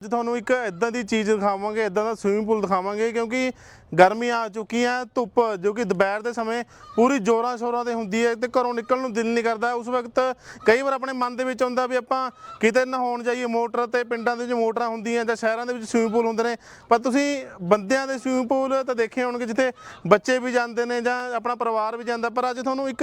ਅੱਜ ਤੁਹਾਨੂੰ ਇੱਕ ਇਦਾਂ ਦੀ ਚੀਜ਼ ਦਿਖਾਵਾਂਗੇ ਇਦਾਂ ਦਾ ਸਵਿਮਿੰਗ ਪੂਲ ਦਿਖਾਵਾਂਗੇ ਕਿਉਂਕਿ ਗਰਮੀ ਆ ਚੁੱਕੀ ਹੈ ਧੁੱਪ ਜੋ ਕਿ ਦੁਪਹਿਰ ਦੇ ਸਮੇਂ ਪੂਰੀ ਜੋਰਾਂ ਸ਼ੋਰਾਂ ਤੇ ਹੁੰਦੀ ਹੈ ਤੇ ਘਰੋਂ ਨਿਕਲਣ ਨੂੰ ਦਿਲ ਨਹੀਂ ਕਰਦਾ। ਉਸ ਵਕਤ ਕਈ ਵਾਰ ਆਪਣੇ ਮਨ ਦੇ ਵਿੱਚ ਆਉਂਦਾ ਵੀ ਆਪਾਂ ਕਿਤੇ ਨਹਾਉਣ ਜਾਈਏ ਮੋਟਰ ਤੇ ਪਿੰਡਾਂ ਦੇ ਵਿੱਚ ਮੋਟਰਾਂ ਹੁੰਦੀਆਂ ਜਾਂ ਸ਼ਹਿਰਾਂ ਦੇ ਵਿੱਚ ਸਵਿਮਿੰਗ ਪੂਲ ਹੁੰਦੇ ਨੇ। ਪਰ ਤੁਸੀਂ ਬੰਦਿਆਂ ਦੇ ਸਵਿਮਿੰਗ ਪੂਲ ਤਾਂ ਦੇਖੇ ਹੋਣਗੇ ਜਿੱਥੇ ਬੱਚੇ ਵੀ ਜਾਂਦੇ ਨੇ ਜਾਂ ਆਪਣਾ ਪਰਿਵਾਰ ਵੀ ਜਾਂਦਾ। ਪਰ ਅੱਜ ਤੁਹਾਨੂੰ ਇੱਕ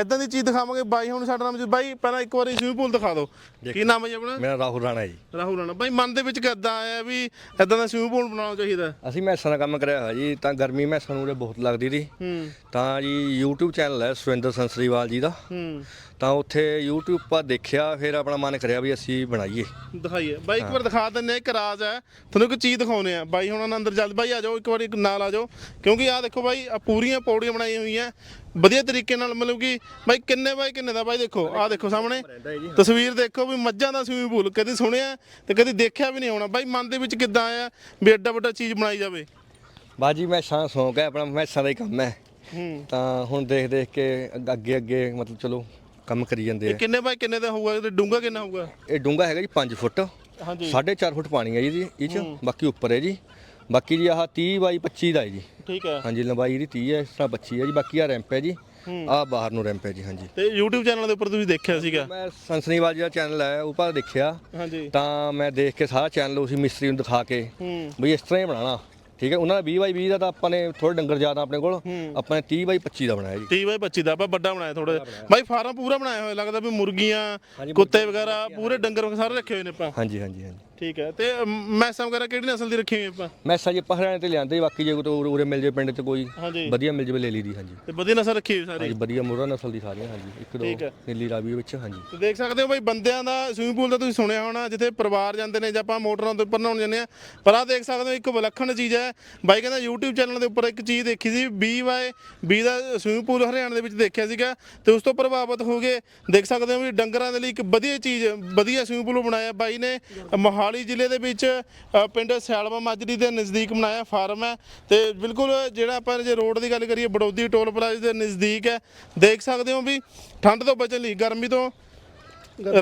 ਇਦਾਂ ਦੀ ਚੀਜ਼ ਦਿਖਾਵਾਂਗੇ ਬਾਈ ਹੁਣ ਸਾਡਾ ਨਾਮ ਜੀ ਬਾਈ ਪਹਿਲਾਂ ਇੱਕ ਵਾਰੀ ਸਵਿਮਿੰਗ ਪੂਲ ਦਿਖਾ ਦਿਓ। ਕੀ ਨਾਮ ਹੈ ਜੀ ਆਪਣਾ? ਮੇਰਾ ਰਾਹੁਲ ਰਾਣਾ ਜੀ। ਰਾਹੁਲ ਰਾਣਾ। ਬਾਈ ਮਨ ਦੇ ਵਿੱਚ ਕਿੱਦਾਂ ਆਇਆ ਵੀ ਇਦਾਂ ਦਾ ਸਵਿਮਿੰਗ ਪੂਲ ਬਣਾਉਣਾ ਚਾਹੀਦਾ? ਅਸੀਂ ਮੈਸਾਂ ਦਾ ਕੰਮ ਕਰਿਆ ਹੋਇਆ ਜੀ। ਤਾਂ ਗਰਮੀ ਮੈਸਾਂ ਨੂੰ ਉਰੇ ਬਹੁਤ ਲੱਗਦੀ ਸੀ ਹੂੰ। ਤਾਂ ਜੀ YouTube ਚੈਨਲ ਹੈ ਸੁਰਿੰਦਰ ਸੰਸਰੀਵਾਲ ਜੀ ਦਾ। ਹੂੰ। ਤਾਂ ਉੱਥੇ YouTube 'ਪਾ ਦੇਖਿਆ ਫਿਰ ਆਪਣਾ ਮਨ ਕਰਿਆ ਵੀ ਅਸੀਂ ਬਣਾਈਏ। ਦਿਖਾਈਏ। ਬਾਈ ਇੱਕ ਵਾਰ ਦਿਖਾ ਦਿੰਨੇ ਇੱਕ ਰਾਜ ਹੈ। ਤੁਹਾਨੂੰ ਇੱਕ ਚੀਜ਼ ਦਿਖਾਉਨੇ ਆ ਬਾਈ ਹੁਣਾਂ ਅੰਦਰ ਜਲਦ ਬਾਈ ਆ ਜਾਓ ਇੱਕ ਵਾਰੀ ਨਾਲ ਆ ਜਾਓ। ਕਿਉਂਕਿ ਆਹ ਦੇਖੋ ਬਾਈ ਆ ਪੂਰੀਆਂ ਪੌੜੀਆਂ ਬਣਾਈਆਂ ਹੋਈਆਂ। ਵਧੀਆ ਤਰੀਕੇ ਨਾਲ ਮਤਲਬ ਕਿ ਬਾਈ ਕਿੰਨੇ ਬਾਈ ਕਿੰਨੇ ਦਾ? ਬਾਈ ਦੇਖੋ ਆਹ ਦੇਖੋ ਸਾਹਮਣੇ। ਤਸਵੀਰ ਦੇਖੋ ਵੀ ਮੱਝਾਂ ਦਾ ਸਵਿਮਿੰਗ ਪੂਲ ਕਦੀ ਸੁਣਿਆ ਤੇ ਕਦੀ ਦੇਖਿਆ ਵੀ ਨਹੀਂ ਹੋਣਾ। ਬਾਈ ਮਨ ਦੇ ਵਿੱਚ ਕਿੱਦਾਂ ਆਇਆ ਵੀ ਐਡਾ ਵੱਡਾ ਚੀਜ਼ ਬਣਾਈ ਜਾਵੇ। ਬਾਜੀ ਮੈਸਾਂ ਦਾ ਸ਼ੌਂਕ ਹੈ ਆਪਣਾ ਮੈਸਾਂ ਦਾ ਹੀ ਕੰਮ ਹੈ। ਹੂੰ। ਤਾਂ ਹੁਣ ਦੇਖ ਦੇਖ ਕੇ ਅੱਗ- ਅੱਗੇ ਅੱਗੇ ਮਤਲਬ ਚਲੋ ਕੰਮ ਕਰੀ ਜਾਂਦੇ ਇਹ ਆ ਕਿੰਨੇ ਬਾਈ ਕਿੰਨੇ ਦਾ ਹੋਊਗਾ? ਤੇ ਡੂੰਗਾ ਕਿੰਨਾ ਹੋਊਗਾ? ਇਹ ਡੂੰਗਾ ਹੈਗਾ ਜੀ 5 ਫੁੱਟ। ਹਾਂਜੀ। 4.5 ਫੁੱਟ ਪਾਣੀ ਹੈ ਜੀ ਇਹਦੀ- ਇਹ ਚ। ਬਾਕੀ ਉੱਪਰ ਹੈ ਜੀ। ਬਾਕੀ ਜੀ ਆਹ 30 ਬਾਈ 25 ਦਾ ਹੈ ਜੀ। ਠੀਕ ਹੈ। ਹਾਂਜੀ ਲੰਬਾਈ ਇਹਦੀ 30 ਹੈ ਇਸ ਤਰ੍ਹਾਂ 25 ਹੈ ਜੀ। ਬਾਕੀ ਆ ਰੈਂਪ ਹੈ ਜੀ। ਆਹ ਬਾਹਰ ਨੂੰ ਰੈਂਪ ਹੈ ਜੀ ਹਾਂਜੀ। ਤੇ YouTube ਚੈਨਲ ਦੇ ਉੱਪਰ ਤੁਸੀਂ ਦੇਖਿਆ ਸੀਗਾ? ਮੈਂ ਸੰਸਨੀਵਾਲ ਜੀ ਦਾ ਚੈਨਲ ਹੈ ਉਹ ਪਰ ਦੇਖਿਆ। ਹਾਂਜੀ। ਤਾਂ ਮੈਂ ਦੇਖ ਕੇ ਸਾਰਾ ਚੈਨਲ ਉਸੇ ਮਿਸਤਰੀ ਨੂੰ ਦਿਖਾ ਕੇ ਹੂੰ। ਬਈ ਇਸ ਤਰ੍ਹਾਂ ਹੀ ਬਣਾਉਣਾ। ਠੀਕ ਹੈ ਉਹਨਾਂ ਦਾ 20 ਬਾਈ 20 ਦਾ ਤਾਂ ਆਪਾਂ ਨੇ ਥੋੜੇ ਡੰਗਰ ਜ਼ਿਆਦਾ ਆਪਣੇ ਕੋਲ ਆਪਾਂ ਨੇ 30 ਬਾਈ 25 ਦਾ ਬਣਾਇਆ ਜੀ। 30 ਬਾਈ 25 ਦਾ ਆਪਾਂ ਵੱਡਾ ਬਣਾਇਆ ਥੋੜਾ ਬਾਈ ਫਾਰਮ ਪੂਰਾ ਬਣਾਇਆ ਹੋਇਆ ਲੱਗਦਾ ਵੀ ਮੁਰਗੀਆਂ ਕੁੱਤੇ ਵਗੈਰਾ ਪੂਰੇ ਡੰਗਰ ਸਾਰੇ ਰੱਖੇ ਹੋਏ ਨੇ ਆਪਾਂ। ਹਾਂਜੀ ਹਾਂਜੀ ਹਾਂਜੀ। ਠੀਕ ਹੈ। ਤੇ ਅਮ, ਮੈਸਾਂ ਵਗੈਰਾ ਕਿਹੜੀ ਨਸਲ ਦੀ ਰੱਖੀ ਹੋਈ ਆਪਾਂ? ਮੈਸਾਂ ਜੀ ਆਪਾਂ ਹਰਿਆਣੇ ਤੇ ਲਿਆਂਦੇ ਬਾਕੀ ਜੇ ਕੋਈ ਉਰੇ- ਉਰੇ ਮਿਲ ਜੇ ਪਿੰਡ 'ਚ ਕੋਈ ਹਾਂਜੀ। ਵਧੀਆ ਮਿਲ ਜਵੇ ਲੈ ਲਈ ਦੀ ਹਾਂਜੀ। ਤੇ ਵਧੀਆ ਨਸਲ ਰੱਖੀ ਹੋਈ ਸਾਰੀ? ਹਾਂਜੀ ਵਧੀਆ ਮੁਰਾ ਨਸਲ ਦੀ ਸਾਰੀਆਂ ਹਾਂਜੀ। ਇੱਕ ਦੋ ਠੀਕ ਹੈ। ਨੀਲੀ ਰਾਵੀ ਵਿੱਚ ਹਾਂਜੀ। ਤੇ ਦੇਖ ਸਕਦੇ ਹੋ ਬਾਈ ਬੰਦਿਆਂ ਦਾ ਸਵਿਮਿੰਗ ਪੂਲ ਦਾ ਤੁਸੀਂ ਸੁਣਿਆ ਹੋਣਾ ਜਿੱਥੇ ਪਰਿਵਾਰ ਜਾਂਦੇ ਨੇ ਜਾਂ ਆਪਾਂ ਮੋਟਰਾਂ ਦੇ ਉੱਪਰ ਨਹਾਉਣ ਜਾਂਦੇ ਆ ਪਰ ਆ ਦੇਖ ਸਕਦੇ ਹੋ ਇੱਕ ਵਿਲੱਖਣ ਚੀਜ਼ ਹੈ। ਬਾਈ ਕਹਿੰਦਾ YouTube ਚੈਨਲ ਦੇ ਉੱਪਰ ਇੱਕ ਚੀਜ਼ ਦੇਖੀ ਸੀ BY B ਦਾ ਸਵਿਮਿੰਗ ਪੂਲ ਹਰਿਆਣਾ ਦੇ ਵਿੱਚ ਦੇਖਿਆ ਸੀਗਾ। ਤੇ ਉਸ ਤੋਂ ਪ੍ਰਭਾਵਿਤ ਹੋ ਗਏ। ਦੇਖ ਸਕਦੇ ਹੋ ਵੀ ਡੰਗਰਾਂ ਦੇ ਲਈ ਇੱਕ ਵਧੀਆ ਚੀਜ਼ ਵਧੀਆ ਸਵਿਮਿੰਗ ਪੂਲ ਬਣਾਇਆ ਬਾਈ ਨੇ। ਮੋਹਾਲੀ ਜ਼ਿਲ੍ਹੇ ਦੇ ਵਿੱਚ ਅ, ਪਿੰਡ ਸਿਆਲਵਾ ਮਾਜਰੀ ਦੇ ਨਜ਼ਦੀਕ ਬਣਾਇਆ ਫਾਰਮ ਹੈ ਤੇ ਬਿਲਕੁਲ ਜਿਹੜਾ ਆਪਾਂ ਜੇ ਰੋਡ ਦੀ ਗੱਲ ਕਰੀਏ ਬੜੌਦੀ ਟੋਲ ਪਲਾਜ਼ਾ ਦੇ ਨਜ਼ਦੀਕ ਹੈ। ਦੇਖ ਸਕਦੇ ਹੋ ਵੀ ਠੰਡ ਤੋਂ ਬਚਣ ਲਈ ਗਰਮੀ ਤੋਂ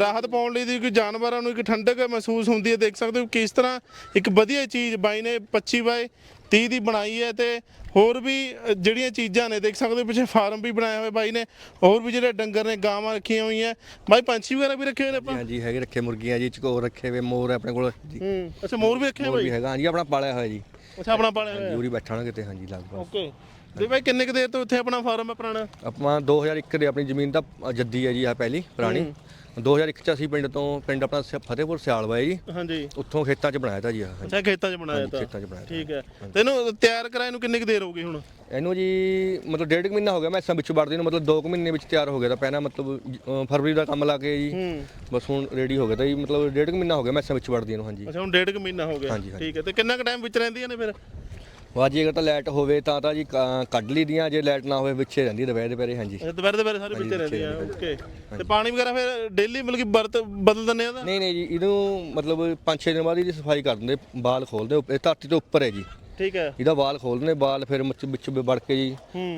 ਰਾਹਤ ਪਾਉਣ ਲਈ ਦੀ ਕੋਈ ਜਾਨਵਰਾਂ ਨੂੰ ਇੱਕ ਠੰਡਕ ਮਹਿਸੂਸ ਹੁੰਦੀ ਹੈ। ਦੇਖ ਸਕਦੇ ਹੋ ਕਿਸ ਤਰ੍ਹਾਂ ਇੱਕ ਵਧੀਆ ਚੀਜ਼ ਬਾਈ ਨੇ 25 ਬਾਈ 30 ਦੀ ਬਣਾਈ ਹੈ ਤੇ ਹੋਰ ਵੀ ਜਿਹੜੀਆਂ ਚੀਜ਼ਾਂ ਨੇ ਦੇਖ ਸਕਦੇ ਹੋ ਪਿੱਛੇ ਫਾਰਮ ਵੀ ਬਣਾਇਆ ਹੋਇਆ ਬਾਈ ਨੇ ਹੋਰ ਵੀ ਜਿਹੜੇ ਡੰਗਰ ਨੇ ਗਾਵਾਂ ਰੱਖੀਆਂ ਹੋਈਆਂ। ਬਾਈ ਪੰਛੀ ਵਗੈਰਾ ਵੀ ਰੱਖੇ ਹੋਏ ਨੇ ਆਪਾਂ? ਹਾਂਜੀ ਹੈਗੇ ਰੱਖੇ ਮੁਰਗੀਆਂ ਜੀ ਚਕੋਰ ਰੱਖੇ ਵੇ ਮੋਰ ਆਪਣੇ ਕੋਲ। ਜੀ ਹੂੰ ਅੱਛਾ ਮੋਰ ਵੀ ਰੱਖੇ ਹੋਏ ਮੋਰ ਵੀ ਹੈਗਾ ਹਾਂਜੀ ਆਪਣਾ ਪਾਲਿਆ ਹੋਇਆ ਜੀ। ਅੱਛਾ ਆਪਣਾ ਪਾਲਿਆ ਹੋਇਆ। ਜੂਰੀ ਬੈਠਾ ਹੋਣਾ ਕਿਤੇ ਹਾਂਜੀ ਲਗਭਗ। ਓਕੇ। ਤੇ ਬਾਈ ਕਿੰਨੇ ਕੁ ਦੇਰ ਤੋਂ ਇੱਥੇ ਆਪਣਾ ਫਾਰਮ ਹੈ ਪੁਰਾਣਾ? ਆਪਾਂ 2001 ਦੇ ਆਪਣੀ ਜ਼ਮੀਨ ਦਾ ਜੱਦੀ ਹੈ ਜੀ ਆ ਪਹਿਲੀ ਪੁਰਾਣੀ। 2001 ਚ ਅਸੀਂ ਪਿੰਡ ਤੋਂ ਪਿੰਡ ਆਪਣਾ ਸ- ਫਤਿਹਪੁਰ ਸਿਆਲਵਾ ਹੈ ਜੀ। ਹਾਂਜੀ। ਉੱਥੋਂ ਖੇਤਾਂ 'ਚ ਬਣਾਇਆ ਤਾ ਜੀ ਆਹ। ਅੱਛਾ ਖੇਤਾਂ 'ਚ ਬਣਾਇਆ ਤਾਂ। ਖੇਤਾਂ 'ਚ ਬਣਾਇਆ। ਠੀਕ ਹੈ। ਤੇ ਇਹਨੂੰ ਤਿਆਰ ਕਰਾਏ ਨੂੰ ਕਿੰਨੇ ਕੁ ਦੇਰ ਹੋ ਗਈ ਹੁਣ? ਇਹਨੂੰ ਜੀ ਮਤਲਬ ਡੇਢ ਕੁ ਮਹੀਨਾ ਹੋ ਗਿਆ ਮੈਸਾਂ ਵਿੱਚ ਵੜਦੀ ਨੂੰ ਮਤਲਬ 2 ਕੁ ਮਹੀਨੇ ਵਿੱਚ ਤਿਆਰ ਹੋ ਗਿਆ ਤਾਂ ਪਹਿਲਾਂ ਮਤਲਬ ਅ, ਫਰਵਰੀ ਦਾ ਕੰਮ ਲਾ ਕੇ ਜੀ। ਹੂੰ। ਬਸ ਹੁਣ ਰੈਡੀ ਹੋ ਗਿਆ ਤਾਂ ਜੀ ਮਤਲਬ ਡੇਢ ਕੁ ਮਹੀਨਾ ਹੋ ਗਿਆ ਮੈਸਾਂ ਵਿੱਚ ਵੜਦੀ ਨੂੰ ਹਾਂਜੀ। ਅੱਛਾ ਹੁਣ ਡੇਢ ਕੁ ਮਹੀਨਾ ਹੋ ਗਿਆ। ਹਾਂਜੀ, ਹਾਂਜੀ। ਠੀਕ ਹੈ ਤੇ ਕਿੰਨਾ ਕੁ ਟਾਈਮ ਵਿੱਚ ਰਹਿੰਦੀਆਂ ਨੇ ਫਿਰ? ਵਾਜੀ ਅਗਰ ਤਾਂ ਲਾਈਟ ਹੋਵੇ ਤਾਂ ਤਾਂ ਜੀ ਕ- ਕੱਢ ਲਈ ਦੀਆਂ ਜੇ ਲਾਈਟ ਨਾ ਹੋਵੇ ਵਿੱਚੇ ਰਹਿੰਦੀ ਦੁਪਹਿਰ ਦੇ ਪਹਿਰੇ ਹਾਂਜੀ। ਅੱਛਾ ਦੁਪਹਿਰ ਦੇ ਦੁਪਹਿਰ ਸਾਰੇ ਵਿੱਚ ਰਹਿੰਦੀਆਂ ਓਕੇ ਤੇ ਪਾਣੀ ਵਗੈਰਾ ਫਿਰ ਡੇਲੀ ਮਤਲਬ ਕਿ ਬਰਤ ਬਦਲ ਦਿੰਦੇ ਆ ਤਾਂ ਨਹੀਂ ਨਹੀਂ ਜੀ ਇਹਨੂੰ ਮਤਲਬ 5-6 ਦਿਨ ਬਾਅਦ ਇਹਦੀ ਸਫ਼ਾਈ ਕਰ ਦਿੰਦੇ ਬਾਲ ਖੋਲਦੇ ਉੱਪ- ਇਹ ਧਰਤੀ ਤੋਂ ਉੱਪਰ ਹੈ ਜੀ। ਠੀਕ ਹੈ। ਇਹਦਾ ਬਾਲ ਖੋਲਦੇ ਬਾਲ ਫਿਰ ਵਿੱਚ ਵਿੱਚ ਵੜ ਕੇ ਜੀ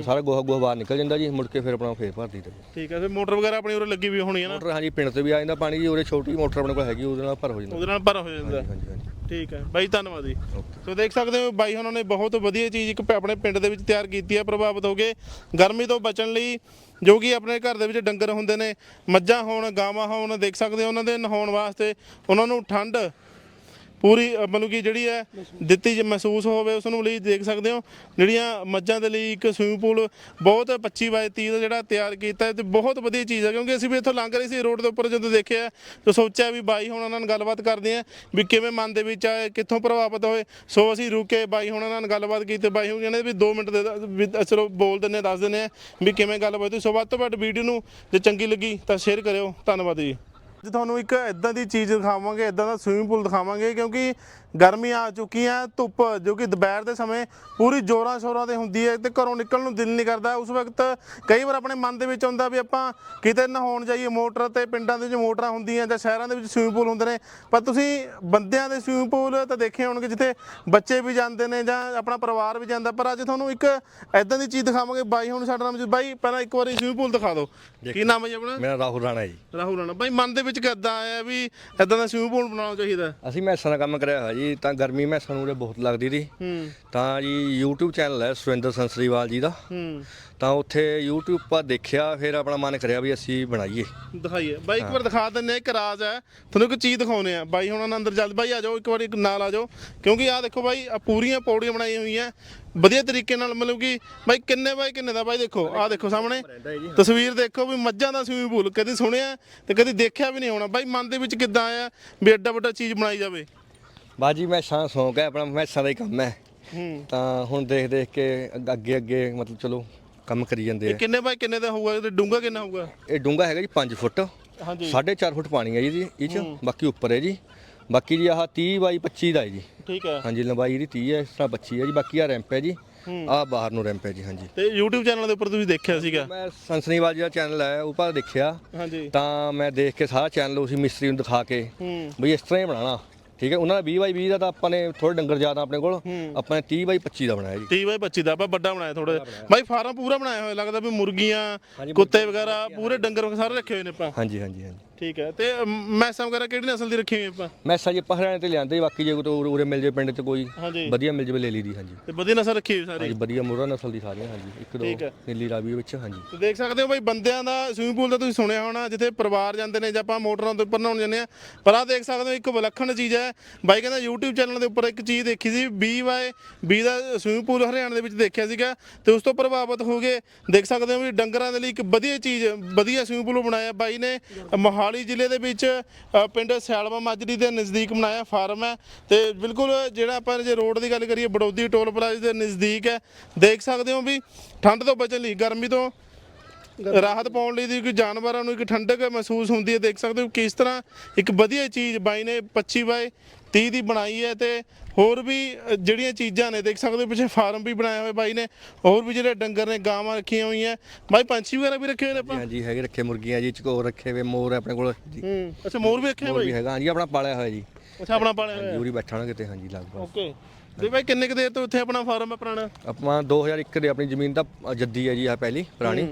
ਸਾਰਾ ਗੋਹਾ ਗੋਹਾ ਬਾਹਰ ਨਿਕਲ ਜਾਂਦਾ ਜੀ ਮੁੜ ਕੇ ਫਿਰ ਆਪਣਾ ਫੇਰ ਭਰ ਦਈਦਾ ਜੀ। ਠੀਕ ਹੈ ਫਿਰ ਮੋਟਰ ਵਗੈਰਾ ਆਪਣੀ ਉਰੇ ਲੱਗੀ ਵੀ ਹੋਣੀ ਹੈ ਨਾ? ਮੋਟਰ ਹਾਂਜੀ ਪਿੰਡ ਤੇ ਵੀ ਆ ਜਾਂਦਾ ਪਾਣੀ ਜੀ ਉਰੇ ਛੋਟੀ ਮੋਟਰ ਆਪਣੇ ਕੋਲ ਹੈਗੀ ਉਹਦੇ ਨਾਲ ਭਰ ਹੋ ਜਾਂਦਾ। ਉਹਦੇ ਨਾਲ ਭਰ ਹੋ ਜਾਂਦਾ। ਠੀਕ ਹੈ। ਬਾਈ ਧੰਨਵਾਦ ਜੀ। ਓਕੇ ਸੋ ਦੇਖ ਸਕਦੇ ਹੋ ਬਾਈ ਉਹਨਾਂ ਨੇ ਬਹੁਤ ਵਧੀਆ ਚੀਜ਼ ਇੱਕ ਪ- ਆਪਣੇ ਪਿੰਡ ਦੇ ਵਿੱਚ ਤਿਆਰ ਕੀਤੀ ਹੈ ਪ੍ਰਭਾਵਿਤ ਹੋ ਕੇ। ਗਰਮੀ ਤੋਂ ਬਚਣ ਲਈ ਜੋ ਕਿ ਆਪਣੇ ਘਰ ਦੇ ਵਿੱਚ ਡੰਗਰ ਹੁੰਦੇ ਨੇ ਮੱਝਾਂ ਹੋਣ ਗਾਵਾਂ ਹੋਣ ਦੇਖ ਸਕਦੇ ਹੋ ਉਹਨਾਂ ਦੇ ਨਹਾਉਣ ਵਾਸਤੇ ਉਹਨਾਂ ਨੂੰ ਠੰਡ ਪੂਰੀ ਅ, ਮਤਲਬ ਕਿ ਜਿਹੜੀ ਹੈ ਦਿੱਤੀ ਜੇ ਮਹਿਸੂਸ ਹੋਵੇ ਉਸ ਨੂੰ ਲਈ ਦੇਖ ਸਕਦੇ ਹੋ। ਜਿਹੜੀਆਂ ਮੱਝਾਂ ਦੇ ਲਈ ਇੱਕ ਸਵਿਮਿੰਗ ਪੂਲ ਬਹੁਤ 25 ਬਾਈ 30 ਦਾ ਜਿਹੜਾ ਤਿਆਰ ਕੀਤਾ ਹੈ ਤੇ ਬਹੁਤ ਵਧੀਆ ਚੀਜ਼ ਹੈ ਕਿਉਂਕਿ ਅਸੀਂ ਵੀ ਇੱਥੋਂ ਲੰਘ ਰਹੇ ਸੀ ਰੋਡ ਦੇ ਉੱਪਰ ਜਦੋਂ ਦੇਖਿਆ ਤਾਂ ਸੋਚਿਆ ਵੀ ਬਾਈ ਹੁਣ ਉਹਨਾਂ ਨਾਲ ਗੱਲਬਾਤ ਕਰਦੇ ਆ ਵੀ ਕਿਵੇਂ ਮਨ ਦੇ ਵਿੱਚ ਆਏ ਕਿੱਥੋਂ ਪ੍ਰਭਾਵਿਤ ਹੋਏ। ਸੋ ਅਸੀਂ ਰੁਕੇ ਬਾਈ ਹੁਣ ਉਹਨਾਂ ਨਾਲ ਗੱਲਬਾਤ ਕੀਤੀ ਬਾਈ ਹੁਣ ਕਹਿੰਦੇ ਵੀ 2 ਮਿੰਟ ਦੇ ਦ- ਵੀ ਚਲੋ ਬੋਲ ਦਿੰਦੇ ਹਾਂ, ਦੱਸ ਦਿੰਦੇ ਆ ਵੀ ਕਿਵੇਂ ਗੱਲਬਾਤ ਹੋਈ। ਸੋ ਵੱਧ ਤੋਂ ਵੱਧ ਵੀਡੀਓ ਨੂੰ ਜੇ ਚੰਗੀ ਲੱਗੀ ਤਾਂ ਸ਼ੇਅਰ ਕਰਿਓ। ਧੰਨਵਾਦ ਜੀ। ਅੱਜ ਤੁਹਾਨੂੰ ਇੱਕ ਇਦਾਂ ਦੀ ਚੀਜ਼ ਦਿਖਾਵਾਂਗੇ ਇਦਾਂ ਦਾ ਸਵਿਮਿੰਗ ਪੂਲ ਦਿਖਾਵਾਂਗੇ ਕਿਉਂਕਿ ਗਰਮੀ ਆ ਚੁੱਕੀ ਹੈ ਧੁੱਪ ਜੋ ਕਿ ਦੁਪਹਿਰ ਦੇ ਸਮੇਂ ਪੂਰੀ ਜੋਰਾਂ ਸ਼ੋਰਾਂ ਤੇ ਹੁੰਦੀ ਹੈ ਤੇ ਘਰੋਂ ਨਿਕਲਣ ਨੂੰ ਦਿਲ ਨਹੀਂ ਕਰਦਾ। ਉਸ ਵਕਤ ਕਈ ਵਾਰ ਆਪਣੇ ਮਨ ਦੇ ਵਿੱਚ ਆਉਂਦਾ ਵੀ ਆਪਾਂ ਕਿਤੇ ਨਹਾਉਣ ਜਾਈਏ ਮੋਟਰ ਤੇ ਪਿੰਡਾਂ ਦੇ ਵਿੱਚ ਮੋਟਰਾਂ ਹੁੰਦੀਆਂ ਜਾਂ ਸ਼ਹਿਰਾਂ ਦੇ ਵਿੱਚ ਸਵਿਮਿੰਗ ਪੂਲ ਹੁੰਦੇ ਨੇ। ਪਰ ਤੁਸੀਂ ਬੰਦਿਆਂ ਦੇ ਸਵਿਮਿੰਗ ਪੂਲ ਤਾਂ ਦੇਖੇ ਹੋਣਗੇ ਜਿੱਥੇ ਬੱਚੇ ਵੀ ਜਾਂਦੇ ਨੇ ਜਾਂ ਆਪਣਾ ਪਰਿਵਾਰ ਵੀ ਜਾਂਦਾ। ਪਰ ਅੱਜ ਤੁਹਾਨੂੰ ਇੱਕ ਇਦਾਂ ਦੀ ਚੀਜ਼ ਦਿਖਾਵਾਂਗੇ ਬਾਈ ਹੁਣ ਸਾਡਾ ਨਾਮ ਜੀ ਬਾਈ ਪਹਿਲਾਂ ਇੱਕ ਵਾਰੀ ਸਵਿਮਿੰਗ ਪੂਲ ਦਿਖਾ ਦਿਓ। ਕੀ ਨਾਮ ਹੈ ਜੀ ਆਪਣਾ? ਮੇਰਾ ਰਾਹੁਲ ਰਾਣਾ ਜੀ। ਰਾਹੁਲ ਰਾਣਾ। ਬਾਈ ਮਨ ਦੇ ਵਿੱਚ ਕਿੱਦਾਂ ਆਇਆ ਵੀ ਇਦਾਂ ਦਾ ਸਵਿਮਿੰਗ ਪੂਲ ਬਣਾਉਣਾ ਚਾਹੀਦਾ? ਅਸੀਂ ਮੈਸਾਂ ਦਾ ਕੰਮ ਕਰਿਆ ਹੋਇਆ ਜੀ। ਤਾਂ ਗਰਮੀ ਮੈਸਾਂ ਨੂੰ ਉਰੇ ਬਹੁਤ ਲੱਗਦੀ ਸੀ ਹੂੰ। ਤਾਂ ਜੀ YouTube ਚੈਨਲ ਹੈ ਸੁਰਿੰਦਰ ਸੰਸਰੀਵਾਲ ਜੀ ਦਾ। ਹੂੰ। ਤਾਂ ਉੱਥੇ YouTube 'ਪਰ ਦੇਖਿਆ ਫਿਰ ਆਪਣਾ ਮਨ ਕਰਿਆ ਵੀ ਅਸੀਂ ਬਣਾਈਏ। ਦਿਖਾਈਏ। ਬਾਈ ਇੱਕ ਵਾਰ ਦਿਖਾ ਦਿੰਨੇ ਇੱਕ ਰਾਜ ਹੈ। ਤੁਹਾਨੂੰ ਇੱਕ ਚੀਜ਼ ਦਿਖਾਉਨੇ ਆ ਬਾਈ ਹੁਣ ਅੰਦਰ ਜਲਦ ਬਾਈ ਆ ਜਾਓ ਇੱਕ ਵਾਰੀ ਨਾਲ ਆ ਜਾਓ। ਕਿਉਂਕਿ ਆਹ ਦੇਖੋ ਬਾਈ ਆ ਪੂਰੀਆਂ ਪੌੜੀਆਂ ਬਣਾਈਆਂ ਹੋਈਆਂ। ਵਧੀਆ ਤਰੀਕੇ ਨਾਲ ਮਤਲਬ ਕਿ ਬਾਈ ਕਿੰਨੇ ਬਾਈ ਕਿੰਨੇ ਦਾ? ਬਾਈ ਦੇਖੋ ਆਹ ਦੇਖੋ ਸਾਹਮਣੇ। ਤਸਵੀਰ ਦੇਖੋ ਵੀ ਮੱਝਾਂ ਦਾ ਸਵਿਮਿੰਗ ਪੂਲ। ਕਦੀ ਸੁਣਿਆ ਤੇ ਕਦੀ ਦੇਖਿਆ ਵੀ ਨਹੀਂ ਹੋਣਾ। ਬਾਈ ਮਨ ਦੇ ਵਿੱਚ ਕਿੱਦਾਂ ਆਇਆ ਵੀ ਐਡਾ ਵੱਡਾ ਚੀਜ਼ ਬਣਾਈ ਜਾਵੇ? ਬਾਜੀ ਮੈਸਾਂ ਸ਼ੌਂਕ ਹੈ ਆਪਣਾ ਮੈਸਾਂ ਦਾ ਹੀ ਕੰਮ ਹੈ। ਹੂੰ। ਤਾਂ ਹੁਣ ਦੇਖ ਦੇਖ ਕੇ ਅੱਗ- ਅੱਗੇ ਅੱਗੇ ਮਤਲਬ ਚਲੋ ਕੰਮ ਕਰੀ ਜਾਂਦੇ ਇਹ ਆ ਕਿੰਨੇ ਬਾਈ ਕਿੰਨੇ ਦਾ ਹੋਊਗਾ? ਤੇ ਡੂੰਗਾ ਕਿੰਨਾ ਹੋਊਗਾ? ਇਹ ਡੂੰਗਾ ਹੈਗਾ ਜੀ 5 ਫੁੱਟ। ਹਾਂਜੀ। 4.5 ਫੁੱਟ ਪਾਣੀ ਹੈ ਜੀ ਇਹਦੀ- ਇਹ ਚ। ਬਾਕੀ ਉੱਪਰ ਹੈ ਜੀ। ਬਾਕੀ ਜੀ ਆਹ 30 ਬਾਈ 25 ਦਾ ਹੈ ਜੀ। ਠੀਕ ਹੈ। ਹਾਂਜੀ ਲੰਬਾਈ ਇਹਦੀ 30 ਹੈ ਇਸ ਤਰ੍ਹਾਂ 25 ਹੈ ਜੀ। ਬਾਕੀ ਆ ਰੈਂਪ ਹੈ ਜੀ। ਆਹ ਬਾਹਰ ਨੂੰ ਰੈਂਪ ਹੈ ਜੀ ਹਾਂਜੀ। ਤੇ YouTube ਚੈਨਲ ਦੇ ਉੱਪਰ ਤੁਸੀਂ ਦੇਖਿਆ ਸੀਗਾ? ਮੈਂ ਸੰਸਨੀਵਾਲ ਜੀ ਦਾ ਚੈਨਲ ਹੈ ਉਹ ਪਰ ਦੇਖਿਆ। ਹਾਂਜੀ। ਤਾਂ ਮੈਂ ਦੇਖ ਕੇ ਸਾਰਾ ਚੈਨਲ ਉਸੇ ਮਿਸਤਰੀ ਨੂੰ ਦਿਖਾ ਕੇ ਹੂੰ। ਬਈ ਇਸ ਤਰ੍ਹਾਂ ਹੀ ਬਣਾਉਣਾ। ਠੀਕ ਹੈ ਉਹਨਾਂ ਦਾ 20 ਬਾਈ 20 ਦਾ ਤਾਂ ਆਪਾਂ ਨੇ ਥੋੜੇ ਡੰਗਰ ਜ਼ਿਆਦਾ ਆਪਣੇ ਕੋਲ ਆਪਾਂ ਨੇ 30 ਬਾਈ 25 ਦਾ ਬਣਾਇਆ ਜੀ। 30 ਬਾਈ 25 ਦਾ ਆਪਾਂ ਵੱਡਾ ਬਣਾਇਆ ਥੋੜਾ ਬਾਈ ਫਾਰਮ ਪੂਰਾ ਬਣਾਇਆ ਹੋਇਆ ਲੱਗਦਾ ਵੀ ਮੁਰਗੀਆਂ ਕੁੱਤੇ ਵਗੈਰਾ ਪੂਰੇ ਡੰਗਰ ਸਾਰੇ ਰੱਖੇ ਹੋਏ ਨੇ ਆਪਾਂ। ਹਾਂਜੀ ਹਾਂਜੀ ਹਾਂਜੀ। ਠੀਕ ਹੈ। ਤੇ ਅਮ, ਮੈਸਾਂ ਵਗੈਰਾ ਕਿਹੜੀ ਨਸਲ ਦੀ ਰੱਖੀ ਹੋਈ ਆਪਾਂ? ਮੈਸਾਂ ਜੀ ਆਪਾਂ ਹਰਿਆਣੇ ਤੇ ਲਿਆਂਦੇ ਜੀ, ਬਾਕੀ ਜੇ ਕੋਈ ਉਰੇ- ਉਰੇ ਮਿਲ ਜੇ ਪਿੰਡ 'ਚ ਕੋਈ ਹਾਂਜੀ। ਵਧੀਆ ਮਿਲ ਜਵੇ ਲੈ ਲਈ ਦੀ ਹਾਂਜੀ। ਤੇ ਵਧੀਆ ਨਸਲ ਰੱਖੀ ਹੋਈ ਸਾਰੀ? ਹਾਂਜੀ ਵਧੀਆ ਮੁਰਾ ਨਸਲ ਦੀ ਸਾਰੀਆਂ ਹਾਂਜੀ। ਇੱਕ ਦੋ ਠੀਕ ਹੈ। ਨੀਲੀ ਰਾਵੀ ਵਿੱਚ ਹਾਂਜੀ। ਤੇ ਦੇਖ ਸਕਦੇ ਹੋ ਬਾਈ ਬੰਦਿਆਂ ਦਾ ਸਵਿਮਿੰਗ ਪੂਲ ਦਾ ਤੁਸੀਂ ਸੁਣਿਆ ਹੋਣਾ ਜਿੱਥੇ ਪਰਿਵਾਰ ਜਾਂਦੇ ਨੇ ਜਾਂ ਆਪਾਂ ਮੋਟਰਾਂ ਦੇ ਉੱਪਰ ਨਹਾਉਣ ਜਾਂਦੇ ਆ ਪਰ ਆ ਦੇਖ ਸਕਦੇ ਹੋ ਇੱਕ ਵਿਲੱਖਣ ਚੀਜ਼ ਹੈ। ਬਾਈ ਕਹਿੰਦਾ YouTube ਚੈਨਲ ਦੇ ਉੱਪਰ ਇੱਕ ਚੀਜ਼ ਦੇਖੀ ਸੀ 20 ਬਾਏ 20 ਦਾ ਸਵਿਮਿੰਗ ਪੂਲ ਹਰਿਆਣਾ ਦੇ ਵਿੱਚ ਦੇਖਿਆ ਸੀਗਾ। ਤੇ ਉਸ ਤੋਂ ਪ੍ਰਭਾਵਿਤ ਹੋ ਗਏ ਦੇਖ ਸਕਦੇ ਹੋ ਵੀ ਡੰਗਰਾਂ ਦੇ ਲਈ ਇੱਕ ਵਧੀਆ ਚੀਜ਼ ਵਧੀਆ ਸਵਿਮਿੰਗ ਪੂਲ ਬਣਾਇਆ ਬਾਈ ਨੇ। ਮੋਹਾਲੀ ਜ਼ਿਲ੍ਹੇ ਦੇ ਵਿੱਚ ਅ, ਪਿੰਡ ਸਿਆਲਵਾ ਮਾਜਰੀ ਦੇ ਨਜ਼ਦੀਕ ਬਣਾਇਆ ਫਾਰਮ ਹੈ ਤੇ ਬਿਲਕੁਲ ਜਿਹੜਾ ਆਪਾਂ ਜੇ ਰੋਡ ਦੀ ਗੱਲ ਕਰੀਏ ਬੜੌਦੀ ਟੋਲ ਪਲਾਜ਼ਾ ਦੇ ਨਜ਼ਦੀਕ ਹੈ। ਦੇਖ ਸਕਦੇ ਹੋ ਵੀ ਠੰਡ ਤੋਂ ਬਚਣ ਲਈ ਗਰਮੀ ਤੋਂ ਰਾਹਤ ਪਾਉਣ ਲਈ ਦੀ ਕੋਈ ਜਾਨਵਰਾਂ ਨੂੰ ਇੱਕ ਠੰਡਕ ਮਹਿਸੂਸ ਹੁੰਦੀ ਹੈ। ਦੇਖ ਸਕਦੇ ਹੋ ਕਿਸ ਤਰ੍ਹਾਂ ਇੱਕ ਵਧੀਆ ਚੀਜ਼ ਬਾਈ ਨੇ 25 ਬਾਈ 30 ਦੀ ਬਣਾਈ ਹੈ ਤੇ ਹੋਰ ਵੀ ਜਿਹੜੀਆਂ ਚੀਜ਼ਾਂ ਨੇ ਦੇਖ ਸਕਦੇ ਹੋ ਪਿੱਛੇ ਫਾਰਮ ਵੀ ਬਣਾਇਆ ਹੋਇਆ ਬਾਈ ਨੇ ਹੋਰ ਵੀ ਜਿਹੜੇ ਡੰਗਰ ਨੇ ਗਾਵਾਂ ਰੱਖੀਆਂ ਹੋਈਆਂ ਬਾਈ ਪੰਛੀ ਵਗੈਰਾ ਵੀ ਰੱਖੇ ਹੋਏ ਨੇ ਆਪਾਂ? ਹਾਂਜੀ ਹੈਗੇ ਰੱਖੇ ਮੁਰਗੀਆਂ ਜੀ ਚਕੋਰ ਰੱਖੇ ਵੇ ਮੋਰ ਆਪਣੇ ਕੋਲ ਜੀ। ਹੂੰ ਅੱਛਾ ਮੋਰ ਵੀ ਰੱਖੇ ਹੋਏ ਮੋਰ ਵੀ ਹੈਗਾ ਹਾਂਜੀ ਆਪਣਾ ਪਾਲਿਆ ਹੋਇਆ ਜੀ। ਅੱਛਾ ਆਪਣਾ ਪਾਲਿਆ ਹੋਇਆ। ਜੂਰੀ ਬੈਠਾ ਨਾ ਕਿਤੇ ਹਾਂਜੀ ਲਗਭਗ। ਓਕੇ। ਤੇ ਬਾਈ ਕਿੰਨੇ ਕੁ ਦੇਰ ਤੋਂ ਇੱਥੇ ਆਪਣਾ ਫਾਰਮ ਹੈ ਪੁਰਾਣਾ? ਆਪਾਂ 2001 ਦੇ ਆਪਣੀ ਜ਼ਮੀਨ ਅ, ਜੱਦੀ ਹੈ ਜੀ ਆ ਪਹਿਲੀ ਪੁਰਾਣੀ।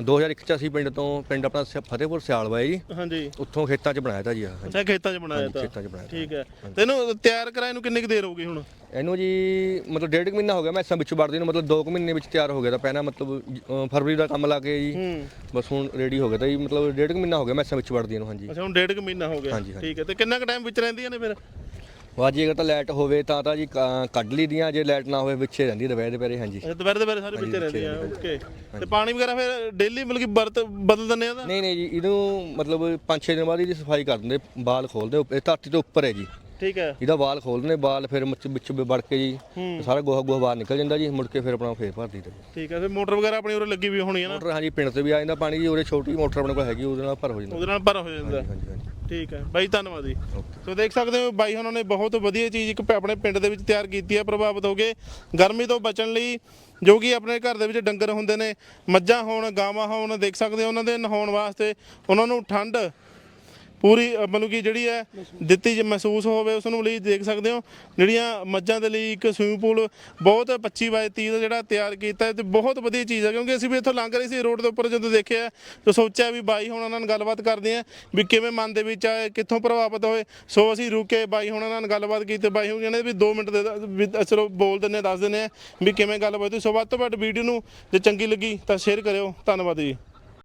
2001 ਚ ਅਸੀਂ ਪਿੰਡ ਤੋਂ ਪਿੰਡ ਆਪਣਾ ਸ- ਫਤਿਹਪੁਰ ਸਿਆਲਵਾ ਹੈ ਜੀ। ਹਾਂਜੀ। ਉੱਥੋਂ ਖੇਤਾਂ 'ਚ ਬਣਾਇਆ ਤਾਂ ਜੀ ਆਹ। ਅੱਛਾ ਖੇਤਾਂ 'ਚ ਬਣਾਇਆ ਹਾਂਜੀ, ਤਾਂ। ਖੇਤਾਂ 'ਚ ਬਣਾਇਆ ਤਾਂ। ਠੀਕ ਹੈ। ਤੇ ਇਹਨੂੰ ਤਿਆਰ ਕਰਾਏ ਨੂੰ ਕਿੰਨੇ ਕੁ ਦੇਰ ਹੋ ਗਈ ਹੁਣ? ਇਹਨੂੰ ਜੀ ਮਤਲਬ ਡੇਢ ਕੁ ਮਹੀਨਾ ਹੋ ਗਿਆ ਮੈਸਾਂ ਵਿੱਚ ਵੜਦੀ ਨੂੰ ਮਤਲਬ 2 ਕੁ ਮਹੀਨੇ ਵਿੱਚ ਤਿਆਰ ਹੋ ਗਿਆ ਤਾਂ ਪਹਿਲਾਂ ਮਤਲਬ ਅ, ਫਰਵਰੀ ਦਾ ਕੰਮ ਲਾ ਕੇ ਜੀ। ਹੂੰ। ਬਸ ਹੁਣ ਰੈਡੀ ਹੋ ਗਿਆ ਤਾਂ ਜੀ ਮਤਲਬ ਡੇਢ ਕੁ ਮਹੀਨਾ ਹੋ ਗਿਆ ਮੈਸਾਂ ਵਿੱਚ ਵੜਦੀ ਨੂੰ ਹਾਂਜੀ। ਅੱਛਾ ਹੁਣ ਡੇਢ ਕੁ ਮਹੀਨਾ ਹੋ ਗਿਆ। ਹਾਂਜੀ, ਹਾਂਜੀ। ਠੀਕ ਹੈ ਤੇ ਕਿੰਨਾ ਕੁ ਟਾਈਮ ਵਿੱਚ ਰਹਿੰਦੀਆਂ ਨੇ ਫਿਰ? ਵਾਜੀ ਅਗਰ ਤਾਂ ਲਾਈਟ ਹੋਵੇ ਤਾਂ ਤਾਂ ਜੀ ਕ- ਕੱਢ ਲਈ ਦੀਆਂ ਜੇ ਲਾਈਟ ਨਾ ਹੋਵੇ ਵਿੱਚੇ ਰਹਿੰਦੀ ਦੁਪਹਿਰ ਦੇ ਪਹਿਰੇ ਹਾਂਜੀ। ਅੱਛਾ ਦੁਪਹਿਰ ਦੇ ਵੇਲੇ ਸਾਰੇ ਵਿੱਚ ਰਹਿੰਦੀਆਂ ਓਕੇ ਤੇ ਪਾਣੀ ਵਗੈਰਾ ਫਿਰ ਡੇਲੀ ਮਤਲਬ ਕਿ ਬਰਤ ਬਦਲ ਦਿੰਦੇ ਆ ਤਾਂ ਨਹੀਂ ਨਹੀਂ ਜੀ ਇਹਨੂੰ ਮਤਲਬ 5-6 ਦਿਨ ਬਾਅਦ ਇਹਦੀ ਸਫ਼ਾਈ ਕਰ ਦਿੰਦੇ ਬਾਲ ਖੋਲਦੇ ਉੱਪ- ਇਹ ਧਰਤੀ ਤੋਂ ਉੱਪਰ ਹੈ ਜੀ। ਠੀਕ ਹੈ। ਇਹਦਾ ਬਾਲ ਖੋਲਦੇ ਬਾਲ ਫਿਰ ਵਿੱਚ ਵਿੱਚ ਵੜ ਕੇ ਜੀ ਸਾਰਾ ਗੋਹਾ ਗੋਹਾ ਬਾਹਰ ਨਿਕਲ ਜਾਂਦਾ ਜੀ ਮੁੜ ਕੇ ਫਿਰ ਆਪਣਾ ਫੇਰ ਭਰ ਦਈਦਾ ਠੀਕ ਹੈ ਫਿਰ ਮੋਟਰ ਵਗੈਰਾ ਆਪਣੀ ਉਰੇ ਲੱਗੀ ਵੀ ਹੋਣੀ ਹੈ ਨਾ? ਮੋਟਰ ਹਾਂਜੀ ਪਿੰਡ ਤੇ ਵੀ ਆ ਜਾਂਦਾ ਪਾਣੀ ਜੀ ਉਰੇ ਛੋਟੀ ਮੋਟਰ ਆਪਣੇ ਕੋਲ ਹੈਗੀ ਉਹਦੇ ਨਾਲ ਭਰ ਹੋ ਜਾਂਦਾ। ਉਹਦੇ ਨਾਲ ਭਰ ਹੋ ਜਾਂਦਾ। ਹਾਂਜੀ ਹਾਂਜੀ। ਠੀਕ ਹੈ। ਬਾਈ ਧੰਨਵਾਦ ਜੀ। ਸੋ ਦੇਖ ਸਕਦੇ ਹੋ ਬਾਈ ਉਹਨਾਂ ਨੇ ਬਹੁਤ ਵਧੀਆ ਚੀਜ਼ ਇੱਕ ਪ- ਆਪਣੇ ਪਿੰਡ ਦੇ ਵਿੱਚ ਤਿਆਰ ਕੀਤੀ ਹੈ ਪ੍ਰਭਾਵਿਤ ਹੋ ਕੇ। ਗਰਮੀ ਤੋਂ ਬਚਣ ਲਈ ਜੋ ਕਿ ਆਪਣੇ ਘਰ ਦੇ ਵਿੱਚ ਡੰਗਰ ਹੁੰਦੇ ਨੇ ਮੱਝਾਂ ਹੋਣ ਗਾਵਾਂ ਹੋਣ ਦੇਖ ਸਕਦੇ ਹੋ ਉਹਨਾਂ ਦੇ ਨਹਾਉਣ ਵਾਸਤੇ ਉਹਨਾਂ ਨੂੰ ਠੰਡ ਪੂਰੀ ਅ, ਮਤਲਬ ਕਿ ਜਿਹੜੀ ਹੈ ਦਿੱਤੀ ਜੇ ਮਹਿਸੂਸ ਹੋਵੇ ਉਸ ਨੂੰ ਲਈ ਦੇਖ ਸਕਦੇ ਹੋ। ਜਿਹੜੀਆਂ ਮੱਝਾਂ ਦੇ ਲਈ ਇੱਕ ਸਵਿਮਿੰਗ ਪੂਲ ਬਹੁਤ 25 ਬਾਏ 30 ਦਾ ਜਿਹੜਾ ਤਿਆਰ ਕੀਤਾ ਹੈ ਤੇ ਬਹੁਤ ਵਧੀਆ ਚੀਜ਼ ਹੈ ਕਿਉਂਕਿ ਅਸੀਂ ਵੀ ਇੱਥੋਂ ਲੰਘ ਰਹੇ ਸੀ ਰੋਡ ਦੇ ਉੱਪਰ ਜਦੋਂ ਦੇਖਿਆ ਤਾਂ ਸੋਚਿਆ ਵੀ ਬਾਈ ਹੁਣ ਉਹਨਾਂ ਨਾਲ ਗੱਲਬਾਤ ਕਰਦੇ ਆ ਵੀ ਕਿਵੇਂ ਮਨ ਦੇ ਵਿੱਚ ਆਏ ਕਿੱਥੋਂ ਪ੍ਰਭਾਵਿਤ ਹੋਏ। ਸੋ ਅਸੀਂ ਰੁਕੇ ਬਾਈ ਹੁਣਾਂ ਨਾਲ ਗੱਲਬਾਤ ਕੀਤੀ ਬਾਈ ਹੁਣ ਕਹਿੰਦੇ ਵੀ 2 ਮਿੰਟ ਦੇ ਦ- ਵੀ ਚਲੋ ਬੋਲ ਦਿੰਦੇ ਹਾਂ, ਦੱਸ ਦਿੰਦੇ ਆ ਵੀ ਕਿਵੇਂ ਗੱਲਬਾਤ ਹੋਈ। ਸੋ ਵੱਧ ਤੋਂ ਵੱਧ ਵੀਡੀਓ ਨੂੰ ਜੇ ਚੰਗੀ ਲੱਗੀ ਤਾਂ ਸ਼ੇਅਰ ਕਰਿਓ। ਧੰਨਵਾਦ ਜੀ।